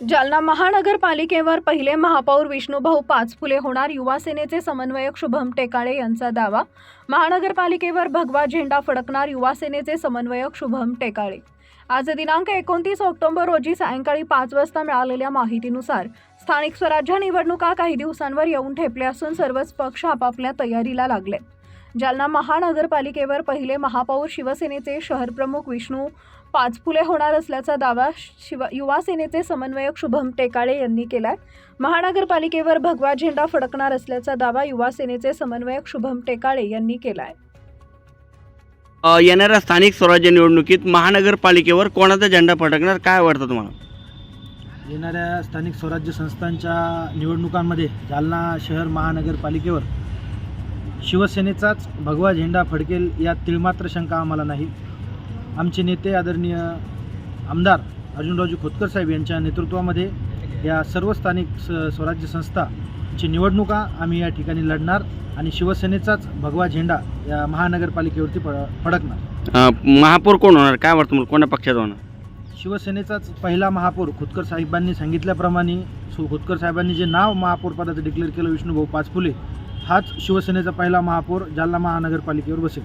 जालना महानगरपालिकेवर पहिले महापौर विष्णुभाऊ पाचफुले होणार युवासेनेचे समन्वयक शुभम टेकाळे यांचा दावा. महानगरपालिकेवर भगवा झेंडा फडकणार युवासेनेचे समन्वयक शुभम टेकाळे. आज दिनांक एकोणतीस ऑक्टोबर रोजी सायंकाळी पाच वाजता मिळालेल्या माहितीनुसार स्थानिक स्वराज्य निवडणुका काही दिवसांवर येऊन ठेपल्या असून सर्वच पक्ष आपापल्या तयारीला लागले. जालना महानगरपालिकेवर पहिले महापौर शिवसेनेचे शहरप्रमुख विष्णू पाचफुले होणार असल्याचा दावा शिव युवा सेनेचे समन्वयक शुभम टेकाळे यांनी केलाय. महानगरपालिकेवर भगवा झेंडा फडकणार असल्याचा दावा युवा सेनेचे समन्वयक शुभम टेकाळे यांनी केलाय. अ, येणाऱ्या स्थानिक स्वराज्य निवडणुकीत महानगरपालिकेवर कोणाचा झेंडा फडकणार? काय वाटतं तुम्हाला? येणाऱ्या स्थानिक स्वराज्य संस्थांच्या निवडणुकांमध्ये जालना शहर महानगरपालिकेवर शिवसेनेचाच भगवा झेंडा फडकेल यात तिळमात्र शंका आम्हाला नाही. आमचे नेते आदरणीय आमदार अर्जुनरावजी खोतकर साहेब यांच्या नेतृत्वामध्ये या सर्व स्थानिक स स्वराज्य संस्थांची निवडणुका आम्ही या ठिकाणी लढणार आणि शिवसेनेचाच भगवा झेंडा या महानगरपालिकेवरती फ फडकणार. महापौर कोण होणार? काय वाटतं तुम्हाला? कोणत्या पक्षाचा होणार? शिवसेनेचाच पहिला महापौर खोतकर साहेबांनी सांगितल्याप्रमाणे सु खोतकर साहेबांनी जे नाव महापौर पदाचं डिक्लेअर केलं विष्णुभाऊ पाचफुले हाच शिवसेनेचा पहिला महापौर जालना महानगरपालिकेवर बसेल.